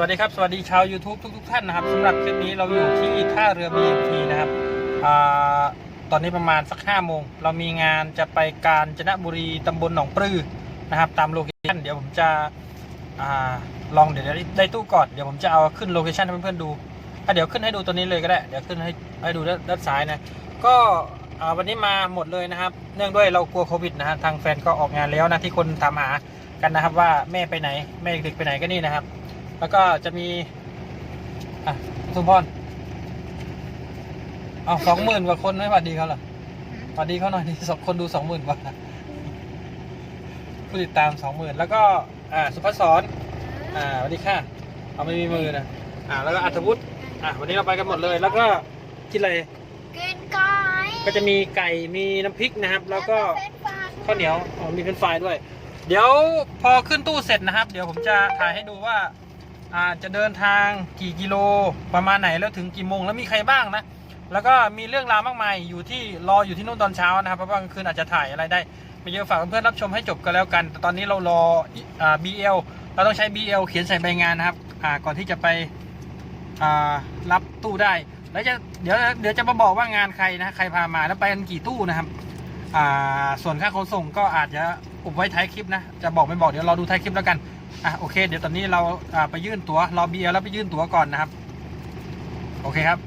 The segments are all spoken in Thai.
วัสดีครับสวัสดีชาว YouTube ทุกทุกๆท่านนะครับสำหรับคลิปนี้เราอยู่ที่ท่าเรือ BMT นะครับอตอนนี้ประมาณสัก5โมงเรามีงานจะไปกาญจนบุรีตำบลหนองปลือนะครับ ตามโลเคชั่นเดี๋ยวผมจะอลองเดี๋ยวได้ตู้ก่อนเดี๋ยวผมจะเอาขึ้นโลเคชั่นให้เพื่อนๆดูเดี๋ยวขึ้นให้ดูตัวนี้เลยก็ได้เดี๋ยวขึ้นให้ให้ดูด้านด้านซ้ายนะก็วันนี้มาหมดเลยนะครับ เนื่องด้วยเรากลัวโควิดนะฮะทางแฟนก็ออกงานแล้วนะที่คนถามหากันนะครับว่าแม่ไปไหนแม่เด็กไปไหนก็นี่นะครับ แล้วก็จะมี อะทุมพรเอาสองหมื่นกว่าคนไม่หวัดดีเขาเหรอหวัดดีเขาหน่อยดิสองคนดูสองหมื่นกว่าผู้ติดตามสองหมื่นแล้วก็ อ่า สุภาษรอ่าสวัสดีค่ะ เอาไม่มีมือนะอ่า แล้วก็อัธวุฒิอะวันนี้เราไปกันหมดเลย แล้วก็กินอะไรกินไก่ก็จะมีไก่มีน้ำพริกนะครับ แล้วก็เป็นปลาข้าวเหนียวอ๋อมีเป็นไฟรายด้วย เดี๋ยวพอขึ้นตู้เสร็จนะครับ เดี๋ยวผมจะถ่ายให้ดูว่า อาจะเดินทางกี่กิโลประมาณไหนแล้วถึงกี่โมงแล้วมีใครบ้างนะ แล้วก็มีเรื่องราวมากมายอยู่ที่รออยู่ที่นู่นตอนเช้านะครับเพราะว่ากลางคืนอาจจะถ่ายอะไรได้ไม่เยอะฝากเพื่อนๆรับชมให้จบกันแล้วกันแต่ตอนนี้เรารออ่า BL เราต้องใช้ BL เขียนใส่ใบงานนะครับอ่าก่อนที่จะไปอ่ารับตู้ได้ แล้วจะเดี๋ยวเดี๋ยวจะมาบอกว่างานใครนะใครพามาแล้วไปกันกี่ตู้นะครับอ่าส่วนค่าขนส่งก็อาจจะอุบไว้ท้ายคลิปนะจะบอกไม่บอกเดี๋ยวรอดูท้ายคลิปแล้วกัน อะโอเค เดี๋ยวตอนนี้เราอ่าไปยื่นตัว๋วรอเบียร์แล้วไปยื่นตั๋วก่อนนะครับ โอเคครับ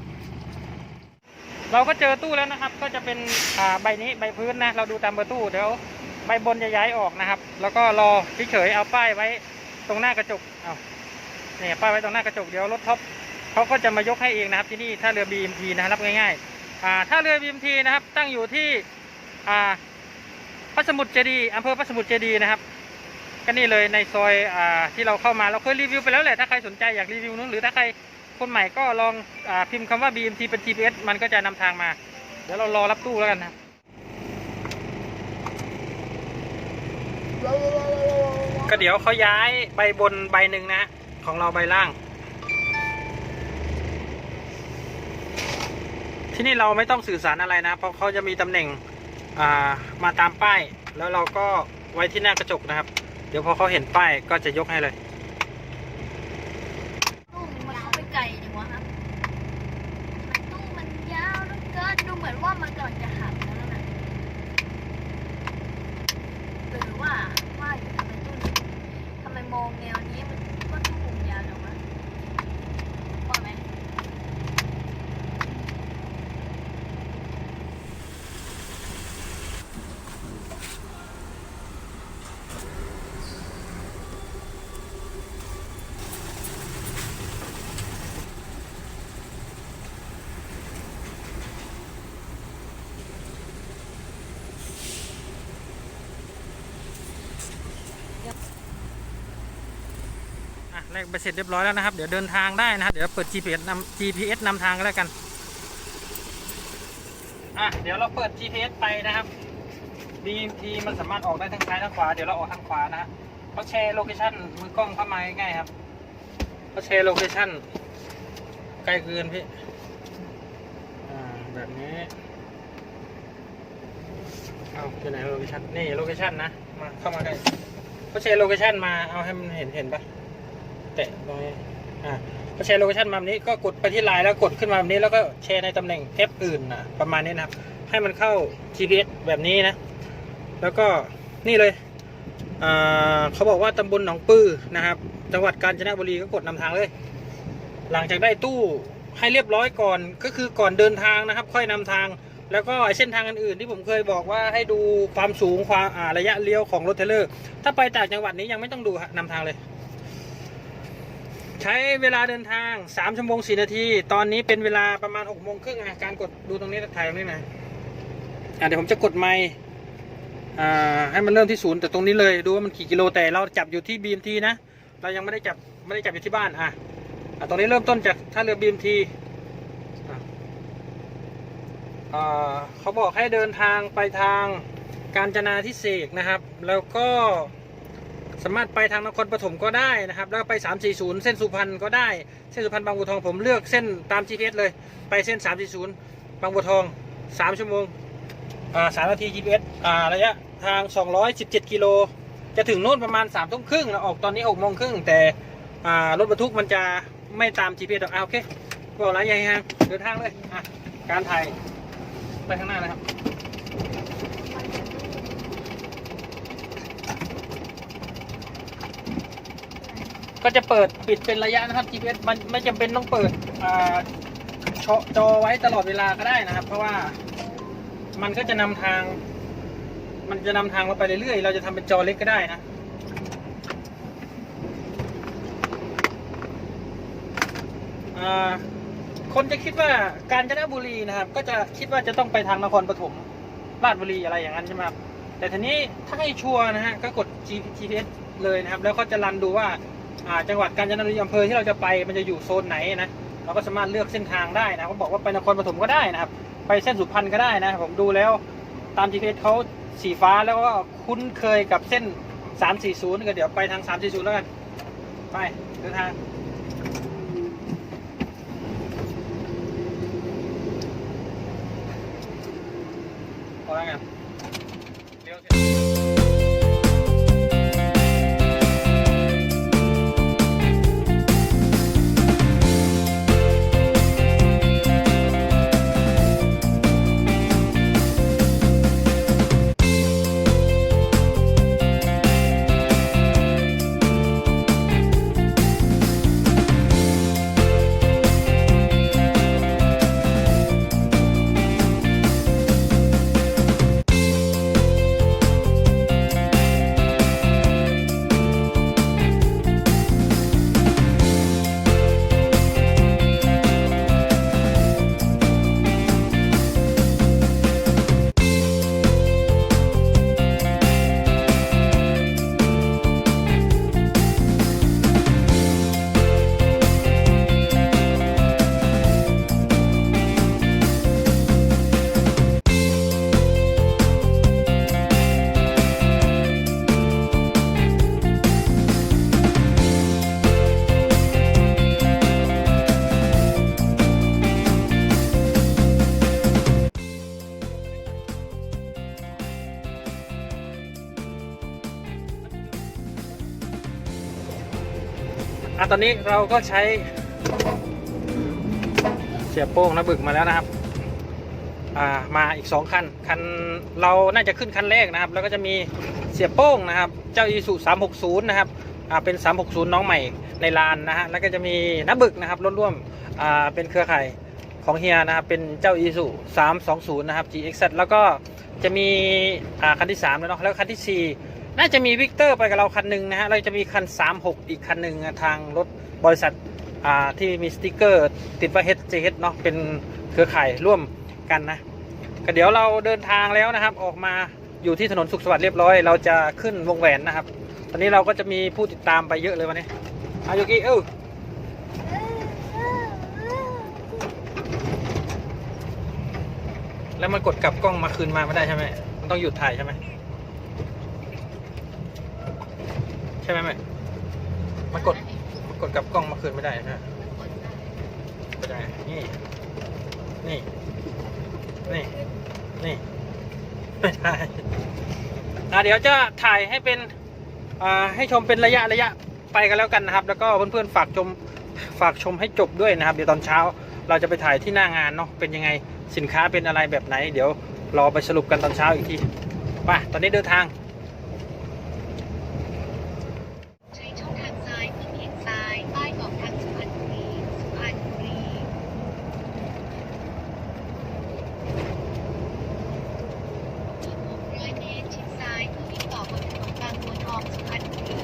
เราก็เจอตู้แล้วนะครับ ก็จะเป็นอ่าใบนี้ใบพื้นนะ เราดูตามเบอร์ตู้เดี๋ยวใบบนจะย้ายออกนะครับ แล้วก็รอเฉยๆเอาป้ายไว้ตรงหน้ากระจกเอาเนี่ยป้ายไว้ตรงหน้ากระจกเดี๋ยวรถท็อปเขาก็จะมายกให้เองนะครับที่นี่ท่าเรือ BMT นะครับรับง่ายๆอ่าท่าเรือ BMT นะครับ ตั้งอยู่ที่อ่าพระสมุทรเจดีย์อำเภอพระสมุทรเจดีย์นะครับ ก็นี่เลยในซอยอ่าที่เราเข้ามาเราเคยรีวิวไปแล้วแหละถ้าใครสนใจอยากรีวิวนู้นหรือถ้าใครคนใหม่ก็ลองอาพิมพ์คำว่า BMT เป็น GPS มันก็จะนำทางมา เดี๋ยวเรารอรับตู้แล้วกันนะก็เดี๋ยวเขาย้ายใบบนใบหนึ่งนะของเราใบล่าง ที่นี่เราไม่ต้องสื่อสารอะไรนะ เพราะเขาจะมีตำแหน่งามาตามป้าย แล้วเราก็ไว้ที่หน้ากระจกนะครับ ดี๋ยวพอเขาเห็นป้ายก็จะยกให้เลย ตู้มันเข้าไปไก่ดีวะครับตู้มันยาวเหลือเกินดูเหมือนว่ามันกำลังจะหักแล้วนะหรือว่าว่าอยู่ทำไมตู้นี้ทำไมมองแนวนี้มันก็ตู้ผมยาวจังวะว่าไหม อะ แลกไปเสร็จเรียบร้อยแล้วนะครับ เดี๋ยวเดินทางได้นะครับเดี๋ยวเปิด GPS นำ GPS นำทางกันแล้วกันอะเดี๋ยวเราเปิด GPS ไปนะครับ BMT มันสามารถออกได้ทั้งซ้ายทั้งขวา เดี๋ยวเราออกทางขวานะฮะเขาแชร์โลเคชั่นมือกล้องเข้ามาง่ายๆครับเขาแชร์โลเคชั่นใกล้เกินพี่อ่าแบบนี้เอาที่ไหนโลเคชั่นนี่โลเคชั่นนะ มาเข้ามาใกล้เขาแชร์โลเคชั่นมาเอาให้มันเห็นเห็นปะ แตะตรงนี้อ่าพอแชร์โลเคชันมาแบบนี้ก็กดไปที่ไลน์แล้วกดขึ้นมาแบบนี้แล้วก็แชร์ในตำแหน่งแอปอื่นนะประมาณนี้นะครับ ให้มันเข้า GPS แบบนี้นะ แล้วก็นี่เลยเขาบอกว่าตำบลหนองปื้อนะครับ จังหวัดกาญจนบุรีก็กดนำทางเลย หลังจากได้ตู้ให้เรียบร้อยก่อนก็คือก่อนเดินทางนะครับ ค่อยนำทาง แล้วก็เส้นทางอื่นๆที่ผมเคยบอกว่าให้ดูความสูงความาระยะเลี้ยวของรถเทเลอร์ ถ้าไปต่างจังหวัดนี้ยังไม่ต้องดูนำทางเลย ใช้เวลาเดินทาง 3 ชั่วโมง 4 นาที ตอนนี้เป็นเวลาประมาณ6โมงครึ่งนะการกดดูตรงนี้ถ่ายตรงนี้นะอะเดี๋ยวผมจะกดไมค์อ่าให้มันเริ่มที่ศูนย์แต่ตรงนี้เลยดูว่ามันกี่กิโลแต่เราจับอยู่ที่ BMT นะ เรายังไม่ได้จับไม่ได้จับอยู่ที่บ้านอะอะตรงนี้เริ่มต้นจากท่าเรือ BMT อะอ่าเขาบอกให้เดินทางไปทางกาญจนาทิเศษกนะครับ แล้วก็ สามารถไปทางนครปฐมก็ได้นะครับ แล้วไป 340 เส้นสุพรรณก็ได้ เส้นสุพรรณบางบัวทองผมเลือกเส้นตาม GPS เลย ไปเส้น 340 บางบัวทอง 3 ชั่วโมง อ่า 3 นาที GPS อ่า ระยะทาง 217 กิโล จะถึงโน่นประมาณ3ทุ่มครึ่งเราออกตอนนี้6โมงครึ่งแต่ อ่า รถบรรทุกมันจะไม่ตาม GPS หรอกอ่าโอเคบอกแล้วยังไงฮะเดินทางเลย อะ การถ่ายไปข้างหน้านะครับ ก็จะเปิดปิดเป็นระยะนะครับ GPS มันไม่จำเป็นต้องเปิดอ่าชอจอไว้ตลอดเวลาก็ได้นะครับ เพราะว่ามันก็จะนำทาง มันจะนำทางเราไปเรื่อยๆ เราจะทำเป็นจอเล็กก็ได้นะคนจะคิดว่ากาญจนบุรีนะครับ ก็จะคิดว่าจะต้องไปทางนครปฐมราชบุรีอะไรอย่างนั้นใช่ไหมครับแต่ทีนี้ถ้าให้ชัวร์นะฮะก็กด GPS เลยนะครับ แล้วก็จะรันดูว่า จังหวัดกาญจนบุรีอำเภอที่เราจะไปมันจะอยู่โซนไหนนะเราก็สามารถเลือกเส้นทางได้นะเขาบอกว่าไปนครปฐมก็ได้นะครับ ไปเส้นสุพรรณก็ได้นะ ผมดูแล้วตาม GPS เขาสีฟ้าแล้วก็คุ้นเคยกับเส้น 340 ก็เดี๋ยวไปทาง 340 แล้วกัน ไปเดินทาง อะตอนนี้เราก็ใช้เสียโป้งนะบึกมาแล้วนะครับ อ่ามาอีกสองคันคันเราน่าจะขึ้นคันแรกนะครับ แล้วก็จะมีเสียโป้งนะครับ เจ้าอีสุ360นะครับอ่าเป็น360น้องใหม่ในลานนะฮะแล้วก็จะมีน้าบึกนะครับรถร่วมอ่าเป็นเครือข่ายของเฮียนะครับเป็นเจ้าอีสุ320นะครับ GX แล้วก็จะมีอ่าคันที่3แล้วเนาะแล้วคันที่4 น่าจะมีวิกเตอร์ไปกับเราคันหนึ่งนะฮะเราจะมีคัน 36 อีกคันหนึ่งทางรถบริษัทอ่าที่มีสติกเกอร์ ติดว่า HJH เนาะเป็นเครือข่ายร่วมกันนะก็เดี๋ยวเราเดินทางแล้วนะครับ ออกมาอยู่ที่ถนนสุขสวัสดิ์เรียบร้อย เราจะขึ้นวงแหวนนะครับ ตอนนี้เราก็จะมีผู้ติดตามไปเยอะเลยวันนี้อายุกิเอ้าแล้วมันกดกลับกล้องมาคืนมาไม่ได้ใช่ไหมมันต้องหยุดถ่ายใช่ไหม ใช่ไหมแม่มันกดมันกดกับกล้องมาคืนไม่ได้นะไม่ได้ นี่ นี่ นี่ นี่ไม่ได้อะเดี๋ยวจะถ่ายให้เป็นอ่าให้ชมเป็นระยะระยะไปกันแล้วกันนะครับ แล้วก็เพื่อนๆฝากชมฝากชมให้จบด้วยนะครับ เดี๋ยวตอนเช้าเราจะไปถ่ายที่หน้างานเนาะเป็นยังไงสินค้าเป็นอะไรแบบไหน เดี๋ยวรอไปสรุปกันตอนเช้าอีกทีไปตอนนี้เดินทาง ใช้ช่องทางซ้ายเพื่อเบี่ยงซ้าย ป้ายบอกทางสุพรรณบุรี สุพรรณบุรีอีก600 เมตรชิดซ้ายเพื่อวิ่งต่อบนถนนบางบัวทองสุพรรณบุรี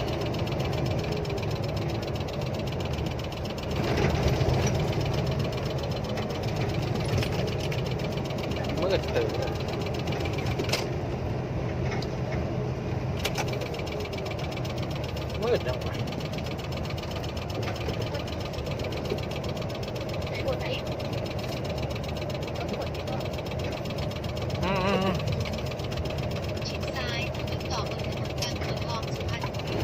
มืดตื่นมืดจังวะ กดไอ้ก็กดที่ว่า อืมอืมอืม ชิดซ้ายเพื่อวิ่งต่อบนถนนบางบัวทองสุพรรณบุรี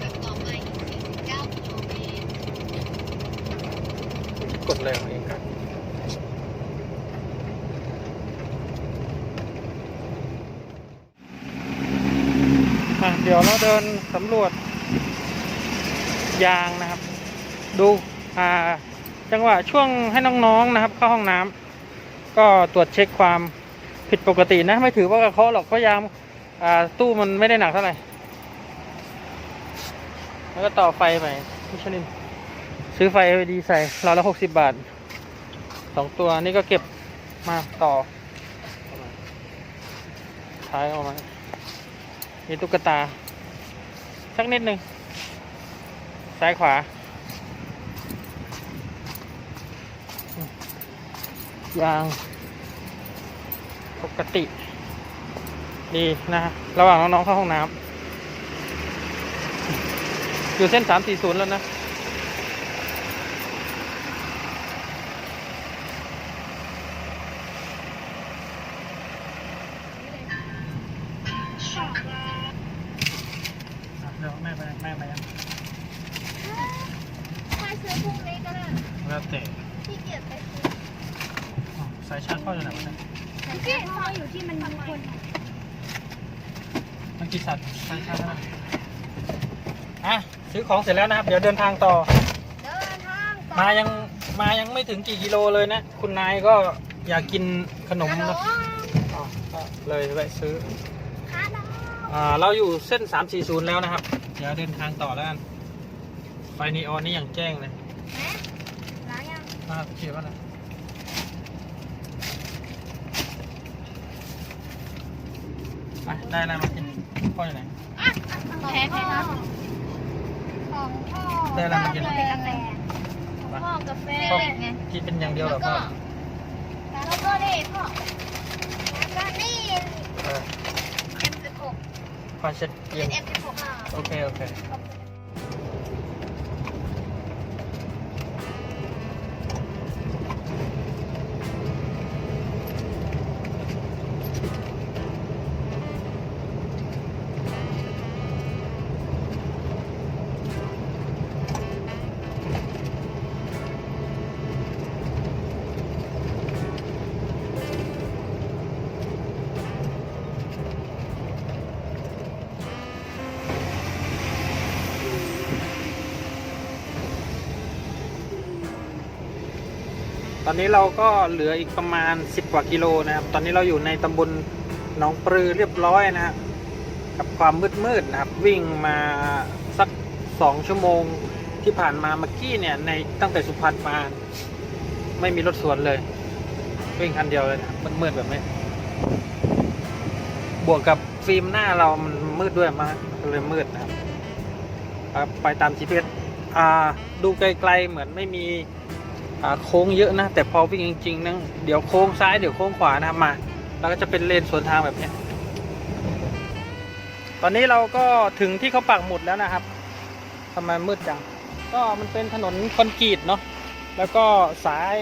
ขับต่อไปอีก 49 กิโลเมตร กดเลยของเองครับ ดี๋ยว เดินสำรวจ ยางนะครับ ดูอ่าจังหวะช่วงให้น้องๆนะครับ เข้าห้องน้ำก็ตรวจเช็คความผิดปกตินะ ไม่ถือว่ากระเคาะหรอกเพราะยางอ่าตู้มันไม่ได้หนักเท่าไหร่แล้วก็ต่อไฟใหม่มิชลินซื้อไฟ LED ใส่เราละหกสิบบาทสองตัวนี่ก็เก็บมาต่อท้ายออกมามีตุ๊กตา สักนิดหนึ่งซ้ายขวายาง ปกติ ดีนะฮะระหว่างน้องๆเข้าห้องน้ำอยู่เส้นสามสี่ศูนย์แล้วนะ เดี๋ยวแม่ไปแม่ไปยัง ถ้าซื้อพรุ่งนี้ก็ได้ แล้วแต่ ขี้เกียจไปซื้อ อ๋อสายชาร์จเข้าอยู่ไหนวะเนี่ย ที่พ่ออยู่ที่มันมีคน มันกี่สัตว์สายชาร์จเท่าไหร่อะซื้อของเสร็จแล้วนะครับ เดี๋ยวเดินทางต่อ เดินทางต่อมายังมายังไม่ถึงกี่กิโลเลยนะ คุณนายก็อยากกินขนมฮัลโหลนะอ๋อก็เลยแวะซื้อฮัลโหลอ่าเราอยู่เส้น 340 แล้วนะครับ เดี๋ยวเดินทางต่อแล้วกัน ไฟนีออนนี่ยังแจ้งเลยแม่ล้างยังมาเขียนว่าอะไรไปได้อะไรมากิน พ่ออยู่ไหน แพ้ไหมครับของพ่อได้อะไรมากิน เป็นกาแฟของพ่อกาแฟพ่อไงกินเป็นอย่างเดียวเหรอพ่อแล้วก็นี่พ่อแล้วก็นี่ เออ M16 พ่อเช็ดเย็เป็นน M16 อะโอเค โอเค อนนี้เราก็เหลืออีกประมาณ 10 กว่ากิโลนะครับ ตอนนี้เราอยู่ในตำบลหนองปลือเรียบร้อยนะครับ กับความมืดๆนะครับ วิ่งมาสัก 2 ชั่วโมงที่ผ่านมาเมื่อกี้เนี่ยในตั้งแต่สุพรรณมา ไม่มีรถสวนเลย วิ่งคันเดียวเลยนะครับมืดแบบนี้ บวกกับฟิล์มหน้าเรามันมืดด้วยมาเลยมืดนะครับ ไปตาม GPS อ่าดูไกลๆเหมือนไม่มี โค้งเยอะนะ แต่พอวิ่งจริงๆนั่งเดี๋ยวโค้งซ้ายเดี๋ยวโค้งขวานะครับมา แล้วก็จะเป็นเลนสวนทางแบบนี้ ตอนนี้เราก็ถึงที่เขาปักหมุดแล้วนะครับทำไมมืดจัง ก็มันเป็นถนนคอนกรีตเนาะแล้วก็ซ้าย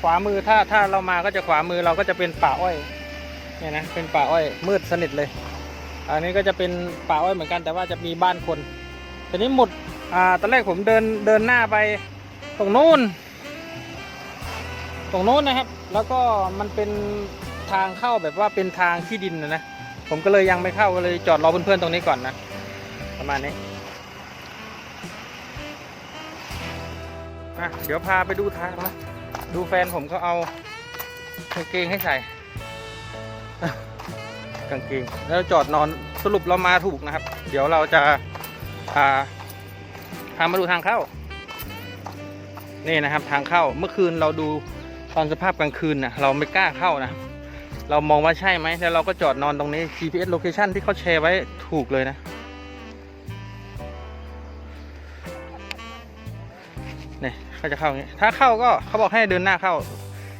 ขวามือถ้าถ้าเรามาก็จะขวามือเราก็จะเป็นป่าอ้อยเนี่ยนะเป็นป่าอ้อยมืดสนิทเลย อันนี้ก็จะเป็นป่าอ้อยเหมือนกันแต่ว่าจะมีบ้านคนทีนี้หมุดอ่าตอนแรกผมเดินเดินหน้าไป ตรงนู้น ตรงนู้นนะครับ แล้วก็มันเป็นทางเข้าแบบว่าเป็นทางที่ดินนะนะ ผมก็เลยยังไม่เข้าก็เลยจอดรอเพื่อนๆตรงนี้ก่อนนะ ประมาณนี้อะเดี๋ยวพาไปดูทางนะ ดูแฟนผมเขาเอากางเกงให้ใส่กางเกงแล้วจอดนอนสรุปเรามาถูกนะครับ เดี๋ยวเราจะพาพามาดูทางเข้า นี่นะครับทางเข้าเมื่อคืนเราดูตอนสภาพกลางคืนนะเราไม่กล้าเข้านะ เรามองว่าใช่ไหมแล้วเราก็จอดนอนตรงนี้ GPS location ที่เขาแชร์ไว้ถูกเลยนะนี่เขาจะเข้าอย่างนี้ถ้าเข้าก็เขาบอกให้เดินหน้าเข้า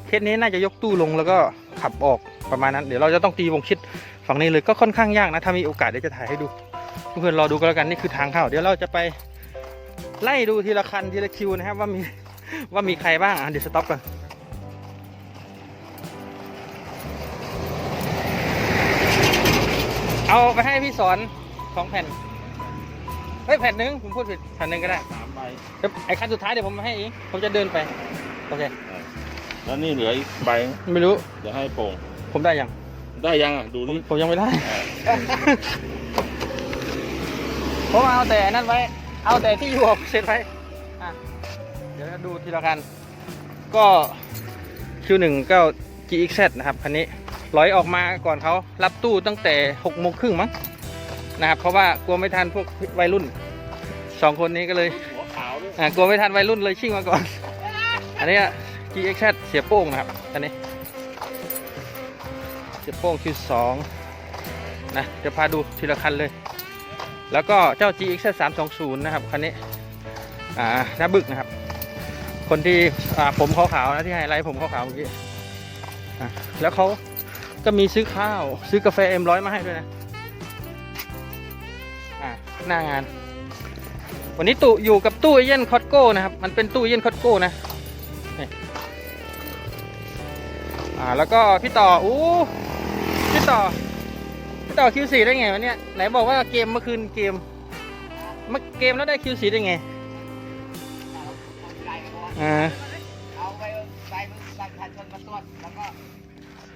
เคสนี้น่าจะยกตู้ลงแล้วก็ขับออกประมาณนั้น เดี๋ยวเราจะต้องตีวงชิดฝั่งนี้เลยก็ค่อนข้างยากนะ ถ้ามีโอกาสเดี๋ยวจะถ่ายให้ดูเพื่อนรอดูกันแล้วกันนี่คือทางเข้า เดี๋ยวเราจะไปไล่ดูทีละคันทีละคิวนะครับว่ามี ว่ามีใครบ้าง อะ เดี๋ยวสต็อปก่อน เอาไปให้พี่สอนสองแผ่น เฮ้ย แผ่นหนึ่งผมพูดผิด แผ่นหนึ่งก็ได้สามใบเดี๋ยวไอ้คันสุดท้ายเดี๋ยวผมมาให้เองผมจะเดินไป โอเค แล้วนี่เหลืออีกใบไม่รู้ เดี๋ยวให้โป่งผมได้ยัง ได้ยังอะ ดูผมนี่ผมยังไม่ได้อ่าผมเอาแต่นั่นไว้ เอาแต่ที่อยู่เสร็จไว้อะเดี๋ยวดูทีละคัน ก็ Q1 ก็ GXZ นะครับคันนี้ร้อยออกมาก่อนเขารับตู้ตั้งแต่6โมงครึ่งมั้งนะครับ เพราะว่ากลัวไม่ทันพวกวัยรุ่นสองคนนี้ก็เลยหัวขาวด้วยอ่ากลัวไม่ทันวัยรุ่นเลยชิ่งมาก่อน อันนี้อะ GXZ เสียโป้งนะครับอันนี้ เสียโป้ง Q2 นะเดี๋ยวพาดูทีละคันเลย แล้วก็เจ้า GXZ 320 นะครับคันนี้อ่าหน้าบึกนะครับ คนที่อ่าผมขาวๆนะที่ไฮไลท์ผมขาวๆเมื่อกี้แล้วเขาก็มีซื้อข้าว ซื้อกาแฟเอ็มร้อยมาให้ด้วยนะอ่าหน้างาน วันนี้ตู้อยู่กับตู้เย่นคอตโก้นะครับ มันเป็นตู้เย่นคอตโก้นะอ่าแล้วก็พี่ต่ออู้พี่ต่อพี่ต่อคิวสีได้ไงวะเนี่ยไหนบอกว่าเกมเมื่อคืนเกมเมื่อเกมแล้วได้คิวสีได้ไง อ่าเอาไปใส่ประชาชนมาตรวจแล้วก็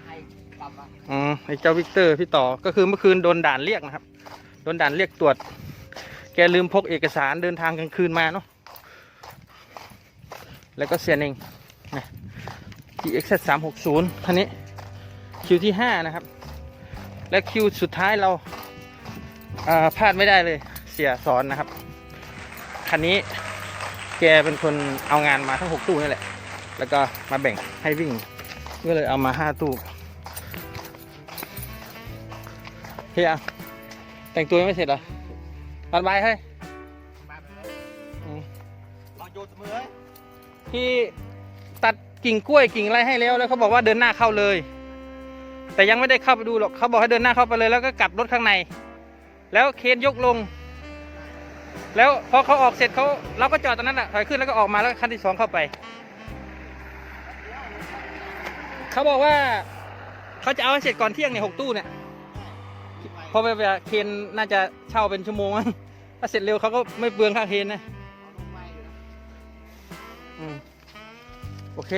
ให้กลับมาอ๋อไอ้เจ้าวิกเตอร์พี่ต่อก็คือเมื่อคืนโดนด่านเรียกนะครับ โดนด่านเรียกตรวจ แกลืมพกเอกสารเดินทางกลางคืนมาเนาะแล้วก็เสียนเองนะ GX 3 6 0คันนี้คิวที่ 5 นะครับ และคิวสุดท้ายเราาพลาดไม่ได้เลยเสียสอนนะครับ คันนี้ แกเป็นคนเอางานมาทั้ง 6 ตู้นี่แหละ แล้วก็มาแบ่งให้วิ่ง ก็เลยเอามา 5 ตู้เฮียแต่งตัวยังไม่เสร็จเหรอตอนบ่ายเฮ้ยมาไปเลยอืมลองโยนมือเฮ้ยที่ตัดกิ่งกล้วยกิ่งอะไรให้แล้ว แล้วเขาบอกว่าเดินหน้าเข้าเลย แต่ยังไม่ได้เข้าไปดูหรอกเขาบอกให้เดินหน้าเข้าไปเลย แล้วก็กลับรถข้างใน แล้วเคนยกลง แล้วพอเขาออกเสร็จเขาเราก็จอดตรงนั้นอะถอยขึ้นแล้วก็ออกมาแล้วคันที่สองเข้าไป เขาบอกว่าเขาจะเอาให้เสร็จก่อนเที่ยงเนี่ยหกตู้เนี่ยพราะว่าเคนน่าจะเช่าเป็นชั่วโมงถ้าเสร็จเร็วเขาก็ไม่เปลืองค่าเคนนะเอาลงมาอยู่นะอืมโอเค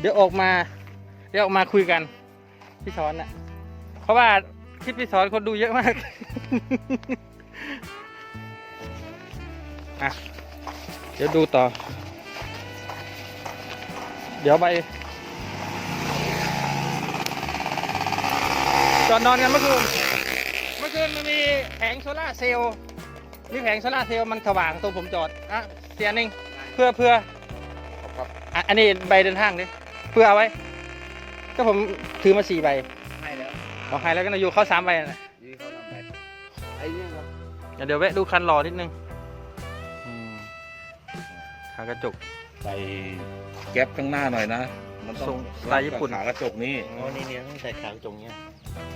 เดี๋ยวออกมา เดี๋ยวออกมาคุยกัน พี่สอนน่ะเพราะว่าคลิปพี่สอนคนดูเยอะมาก อะ เดี๋ยวดูต่อ เดี๋ยวไปจอดนอนกันเมื่อคืน เมื่อคืนมันมีแผงโซล่าร์เซลล์ มีแผงโซล่าร์เซลล์มันสว่างตรงผมจอด อะ เสียหนึ่งเพื่อเพื่อครับอะอันนี้ใบเดินทางดิเพื่อเอาไว้ ก็ผมถือมาสี่ใบ ให้แล้วของใครแล้วก็นายอยู่เข้าสามใบนั่นแหละ เดี๋ยวเดี๋ยวแวะดูคันรอนิดนึงอืมขากระจก ใส่แก๊ปข้างหน้าหน่อยนะ มันต้ทรองงสไตล์ญี่ปุ่น ขากระจกนี้โอ้นี่เนี่ยต้องใส่ขางจงเนี่ย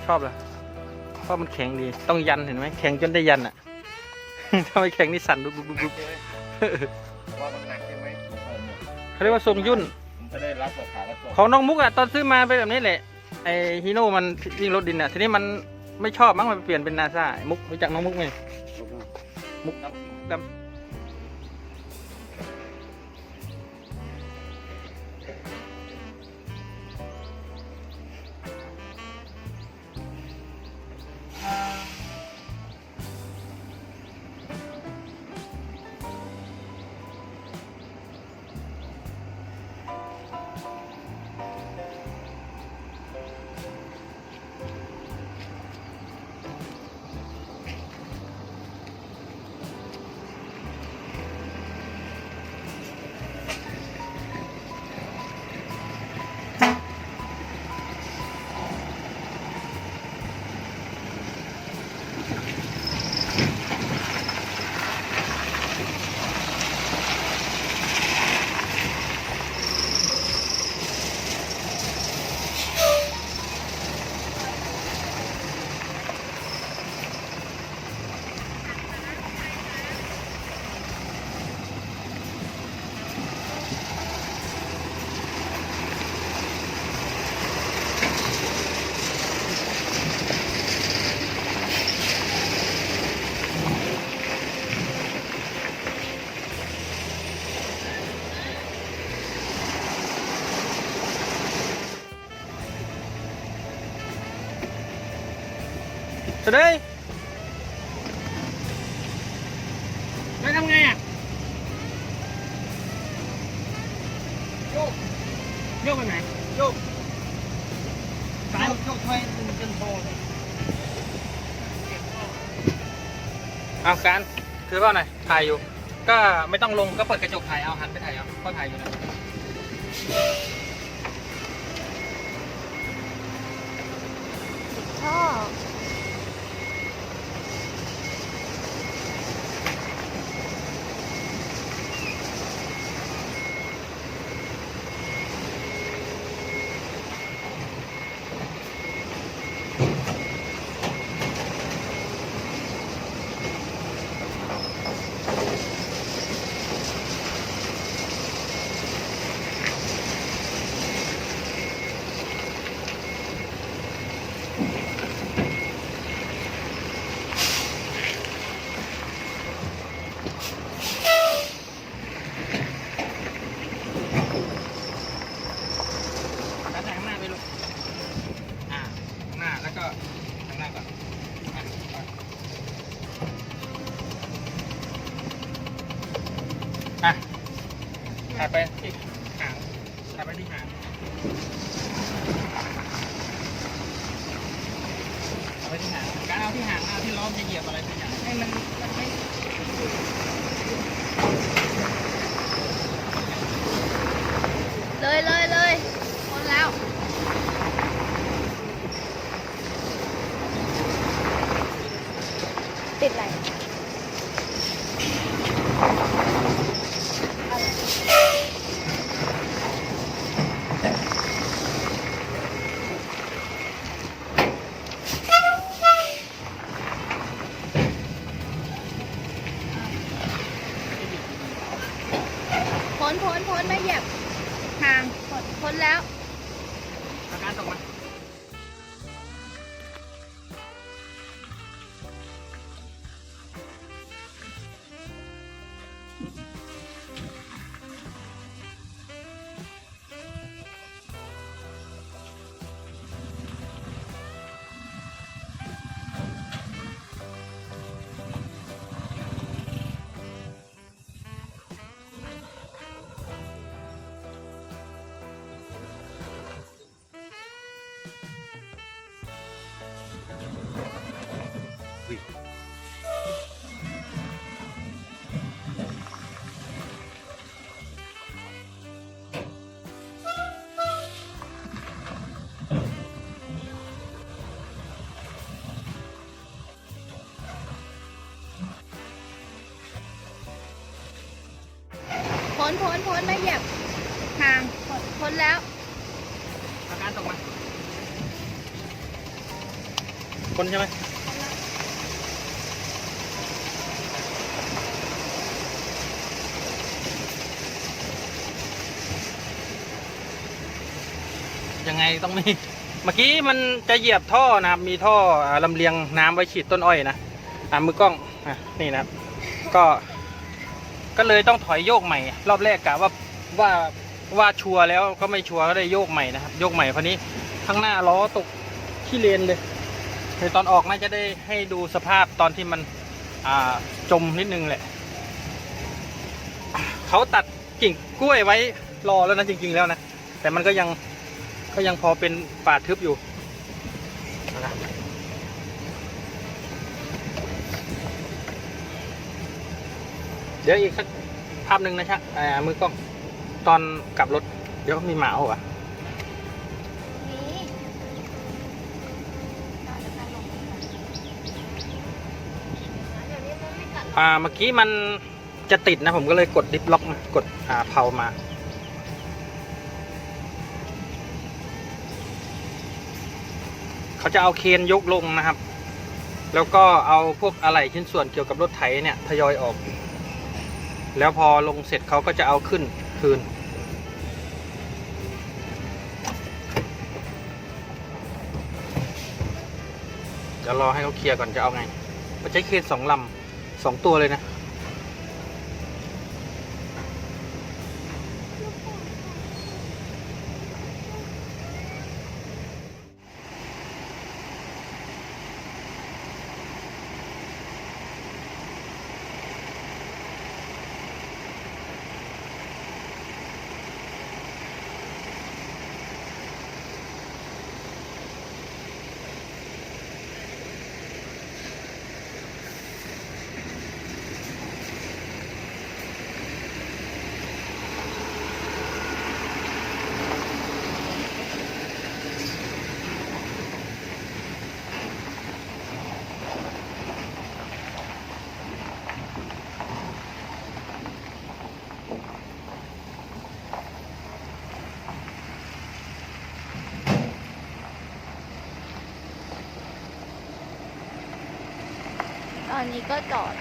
ชอบเลยเพราะมันแข็งดี ต้องยันเห็นไหมแข็งจนได้ยันอะ ถ้าไม่แข็งนี่สั่นดุบดุบดุบดุบว่ามันหนักใช่ไหมเขาเรียกว่าทรงยุ่น มันจะได้รับกับขากระจกของน้องมุกอะตอนซื้อมาเป็นแบบนี้แหละไอฮีโน่มันวิ่งรถดินอะทีนี้มันไม่ชอบมั้งมันเปลี่ยนเป็นนาซามุกรู้จักน้องมุกไหม มุกดำ ตัได้ลทำไงอะโยกโยกไปไหนโยกสายโยกไปจนพอเอาการคือว่าหน่อยถ่ายอยู่ ก็ไม่ต้องลงก็เปิดกระจกถ่ายเอาหันไปถ่ายเอาก็ถ่ายอยู่นะ พ้นพ้นพ้นไม่เหยียบห่างพ้นแล้วอาการตกมา คนใช่ไหมยังไงต้องมี เมื่อกี้มันจะเหยียบท่อนะครับ มีท่ออ่าลำเลียงน้ำไว้ฉีดต้นอ้อยนะ อ่ามือกล้องอะนี่นะครับ ก็ ก็เลยต้องถอยโยกใหม่ รอบแรกกะว่าว่าว่าชัวร์แล้วก็ไม่ชัวร์ก็ได้โยกใหม่นะครับ โยกใหม่คราวนี้ข้างหน้าล้อตกขี้เลนเลย ในตอนออกน่าจะได้ให้ดูสภาพตอนที่มันจมนิดนึงแหละ เขาตัดกิ่งกล้วยไว้รอแล้วนะจริง ๆ แล้วนะ แต่มันก็ยังก็ยังพอเป็นป่าทึบอยู่นะเดี๋ยวอีกสักภาพหนึ่งนะชะอ่ามือกล้อง ตอนกลับรถ เดี๋ยวมีหมาเหรอวะ นี่น่าจะการลงเดี๋ยวนี้มันไม่กัด อ่าเมื่อกี้มันจะติดนะผมก็เลยกดดิฟล็อกมากดอ่าเพามา เขาจะเอาเคนยกลงนะครับ แล้วก็เอาพวกอะไหล่ชิ้นส่วนเกี่ยวกับรถไถเนี่ยทยอยออก แล้วพอลงเสร็จเขาก็จะเอาขึ้นคืนเดี๋ยวรอให้เขาเคลียร์ก่อนจะเอาไงเขาใช้เคนสองลำ สองตัวเลยนะ อนนี้ก็จอด